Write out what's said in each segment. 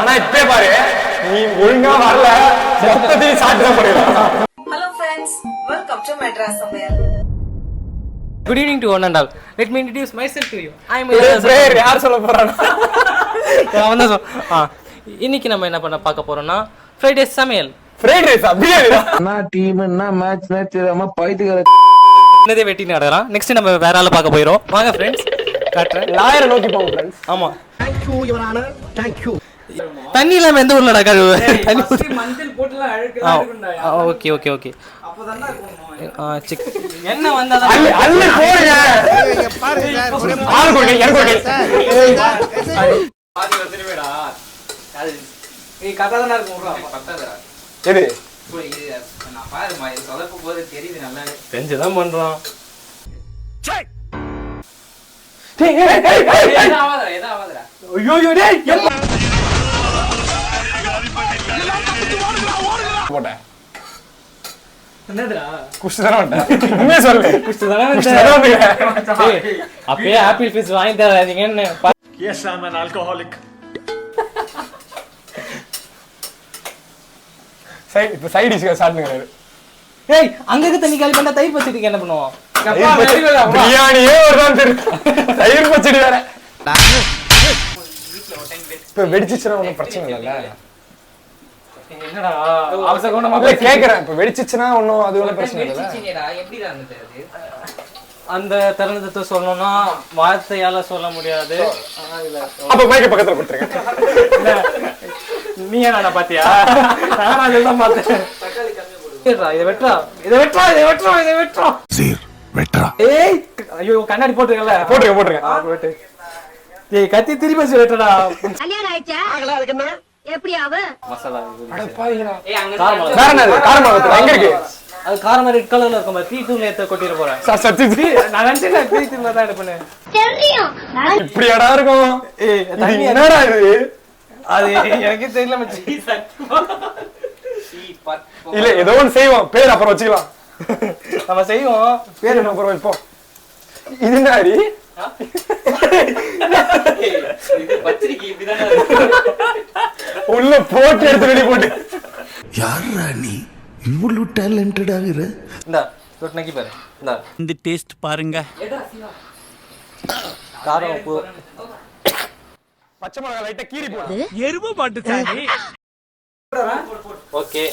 ஆனா இப்பே பாரு. நீ ஒழுங்கா வரல. மொத்தத்தையும் சாப்பிட்டு தான் போடுவேன். Hello friends welcome to Madras Samayal good evening to one and all let me introduce myself to you I am prayer யார் சொல்ல போறானா? அவன் தான் சொல் இன்னைக்கு நம்ம என்ன பண்ண பார்க்க போறோம்னா ஃப்ரைடே சமையல். ஃப்ரைட் ரைஸ் அப்படியே என்ன டீம் என்ன மேட்ச் மேட்ச் தெரியாம பைத்துக்கிற என்னதே வெட்டி நடக்கலாம் நெக்ஸ்ட் நம்ம வேற ஆளை பார்க்க போயிடும் வாங்க ஃப்ரெண்ட்ஸ் காட்டுறேன். லாயரை நோக்கி போங்க ஃப்ரெண்ட்ஸ் ஆமா. தண்ணி இல்லாம எந்த ஊர்லடா கழுவு ஓகே ஓகே ஓகே. என்ன வந்தா அல்லு அல்லு போடுங்க. ஆளு கொடுங்க எனக்கு கொடுங்க எது? தெரிஞ்சுதான் பண்றோம். அப்பயே ஆப்பிள் பீஸ் வாங்கி தராதீங்கன்னு Yes, I'm an alcoholic. Side இப்போ சைடு ஏய் தண்ணி காலி பண்ணா தயிர் பச்சடிக்கு என்ன பண்ணுவோம் பிரியாணியே ஒரு தெரியும் தயிர் பச்சடி வேற. இப்ப வெடிச்சிச்சுன்னா ஒன்றும் பிரச்சனை இல்லைல்ல. இல்ல கேக்குறேன். இப்ப வெடிச்சிச்சுன்னா ஒன்றும் அது ஒன்றும் பிரச்சனை இல்லைல்ல. அந்த தருணத்தை சொல்லணும்னா வார்த்தையால சொல்ல முடியாது. அப்ப மைக்க பக்கத்துல கொடுத்துருங்க. நீ என்ன பாத்தியா? நான் அதெல்லாம் பார்த்தேன். இதை வெட்டுறா. இதை வெட்டுறா இதை வெட்டுறா இதை வெட்டுறா. வெட்ரா ஏய் ஐயோ கண்ணாடி போட்டுருக்கல போட்டுருங்க போட்டுருங்க ஆ, வெட்டு ஏய் கத்தி திருப்பி வச்சு வெட்டுறா. கல்யாணம் ஆயிடுச்சா? எப்படி அவ? மசாலா அட பாவிங்களா. காரமா வேற என்னது காரமா எங்க இருக்கு? அது காரமா ரெட் கலர்ல இருக்கும் பாரு. தீ தூள் ஏத்த கொட்டிட போறேன். சார் சத்தி நான் நினைச்சேன் தீ தூள் தான் எடுப்பேன்னு. தெரியும். இப்படியாடா இருக்கும்? ஏய் என்னடா இது? அது எனக்கே தெரியல மச்சி. இல்ல ஏதோ ஒண்ணு செய்வோம். பேர் அப்புறம் வச்சுக்கலாம். நம்ம செய்வோம். பேர் என்ன அப்புறம் வைப்போம் இது என்னடி உள்ள போட்டு எடுத்து வெளிய போட்டு. யாரா நீ? இவ்வளவு டேலண்டட் ஆகுற இந்தா தொட்டு நக்கி பாரு. இந்தா. இந்த டேஸ்ட் பாருங்க. காரம் உப்பு. பச்சை மிளகாய் லைட்டா கீறி போடு. எருமை மாட்டு சாமி ஓகே.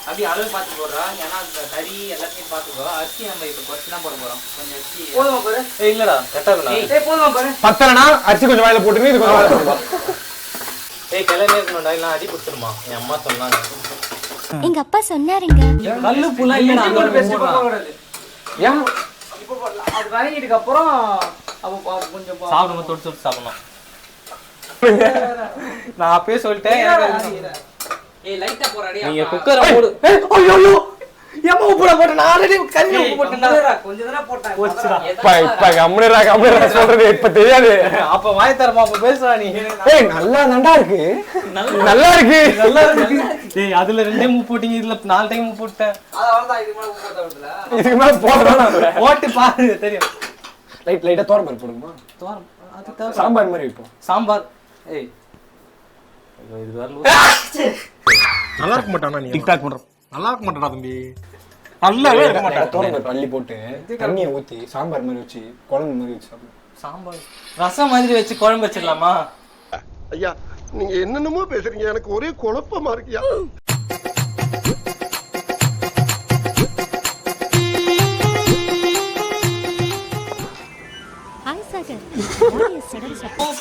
அப்படி அளவு பார்த்து போடுறா. ஏன்னா அந்த கறி எல்லாத்தையும் பார்த்துக்கோ அரிசி நம்ம இப்போ குறைச்சி தான் போட போகிறோம் கொஞ்சம் அரிசி போதுமா பாரு? இல்லடா கரெக்டா இருக்கணும் ஏய் போதுமா பாரு? பத்தலனா அரிசி கொஞ்சம் வாயில போட்டுன்னு இது கொஞ்சம் ஏய் கிளம்பி இருக்கணும்டா. இல்ல அடி கொடுத்துருமா என் அம்மா சொன்னாங்க. எங்க அப்பா சொன்னாருங்க. கல்லு புல்லா இல்ல இஞ்சி பூண்டு பேஸ்ட் போட கூடாது. ஏன்? இப்போ அது வதங்கிட்டுக்கு அப்புறம் அப்போ பா- கொஞ்சம் பா- சாப்பிடும்போது தொட்டு தொட்டு சாப்பிடணும். நான் அப்பயே சொல்லிட்டேன் எனக்கு ஏய் லைட்டா போறாடி நீங்க குக்கரை போடு ஏய், ஐயோ ஐயோ. ஏமா உப்புல போட்டு நான் ஆல்ரெடி கறி உப்பு போட்டேன்டா கொஞ்சம் தானே போட்டேன் போச்சுடா. இப்ப இப்ப கம்முனுடா சொல்றது இப்ப தெரியாது. அப்ப வாய் தரமா அப்ப பேசுறா நீ. ஏய் நல்லா நண்டா இருக்கு. நல்லா இருக்கு. நல்லா இருக்கு. ஏய் அதுல ரெண்டே மூ போட்டீங்க இதுல நாலு டைம் போட்டேன் இதுக்கு மேலே உப்பு போட்ட விடல இதுக்கு மேல போடுறோம் போட்டு பாரு தெரியும். லைட் லைட்டா தோரம் பருப்பு போடுமா தோரம் அது தவிர சாம்பார் மாதிரி வைப்போம். சாம்பார். ஏய். இது. நல்லா இருக்க மாட்டானா நீ? டிக்டாக் பண்ற நல்லா இருக்க மாட்டானா தம்பி? நல்லாவே இருக்க மாட்டான். தோரம் பருப்பு அள்ளி போட்டு தண்ணியை ஊத்தி சாம்பார் மாதிரி வச்சு குழம்பு மாதிரி வச்சு சாம்பார். ரசம் மாதிரி வச்சு குழம்பு வச்சிடலாமா? ஐயா நீங்க என்னென்னமோ பேசுறீங்க. எனக்கு ஒரே குழப்பமா இருக்கியா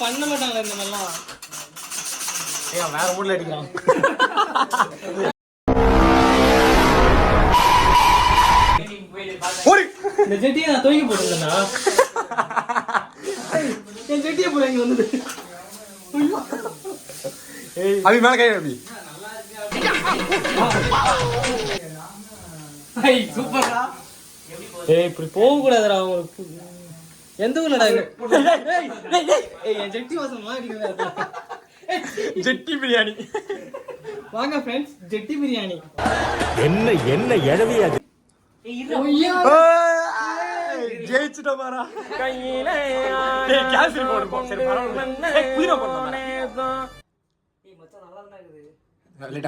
பண்ண மாட்டாங்க இந்த மாதிரிலாம். வேற மூட்ல அடிக்கிறான் இந்த ஜெட்டியை நான் தூக்கி போட்டுருந்தேனா என் ஜெட்டியை போல இங்க வந்தது அது மேல கை சூப்பர்டா ஏய் இப்படி போக கூடாதுடா உங்களுக்கு எந்த ஊர்லடா இது ஏய், ஏய், ஏய், ஏய், என் ஜெட்டி வாசம் மாதிரி ஜெட்டி பிரியாணி வாங்க ஃப்ரெண்ட்ஸ் ஜெட்டி பிரியாணி என்ன என்ன எழவியாது ஏய், இருடா. ஜெயிச்சிட்ட பாரா கையில கேசரி போடு போ. சரி பரவாயில்ல ஏய், புதினா போடலாம் லைட்டா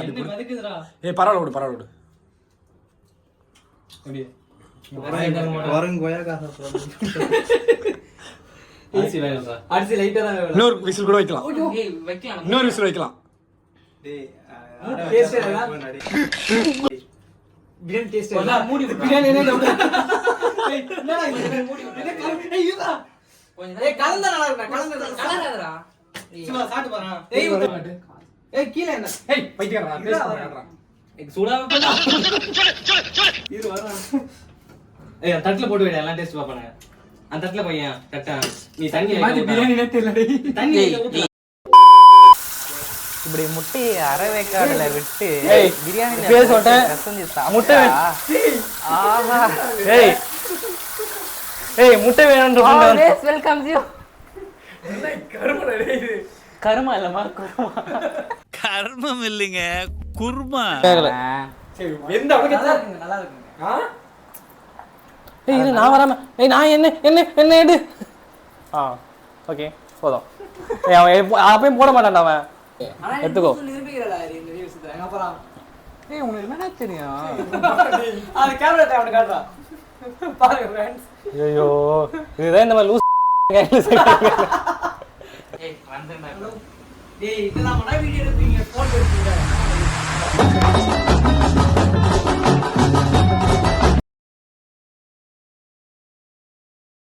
அப்படி போடு. மதிக்குதுடா ஏய் பரவாயில்ல விடு பரவாயில்ல விடு அரிசி லைட்டா தான் இன்னொரு விசில் கூட வைக்கலாம். இன்னொரு விசில் வைக்கலாம். டேஸ்ட் பிரியாணி டேஸ்ட் மூடி பிரியாணி என்ன ஏய் ஏய் இதுடா கொஞ்சம் ஏய் கலந்தா நல்லா இருக்குடா கலந்தா கலராதடா சும்மா சாப்பிட்டு பாறேன் ஏய் ஏய் கீழ என்ன? ஏய் பைத்தியக்காரா சூடா. இது வரா ஏய் தட்டுல போட்டு வைடா எல்லாம் டேஸ்ட் பாப்பானே அந்த தட்டுல பையன் தட்டா நீ தண்ணி தெரியல தண்ணி. இப்படி முட்டையை அரை வேக்காடுல விட்டு பிரியாணி பேர் சொல்லிட்டேன். முட்டை ஆஹா. ஏய் ஏய் முட்டை வேணும்ன்ற ஆல்வேஸ் வெல்கம் யூ கருமா இல்லம்மா குருமா. கர்மம் இல்லைங்க குர்மா. நல்லா இருக்குங்க நல்லா இருக்குங்க. ஆ? ஏய் இரு நான் வராம ஏய் நான் என்ன என்ன என்ன எடு. ஆ ஓகே போதும். ஏய் அவன் அப்பயும் போட மாட்டான்டா அவன். எடுத்துக்கோ. ஏய் உங்களுக்கு என்னடா தெரியும்? அது கேமரா அவனுக்கு காட்டுறா பாருங்க ஃப்ரெண்ட்ஸ் ஐயோ இதுதான் இந்த மாதிரி லூஸ் ஏய் டேய் இதெல்லாம் வீடியோ எடுப்பீங்க? போட்டோ எடுப்பீங்க.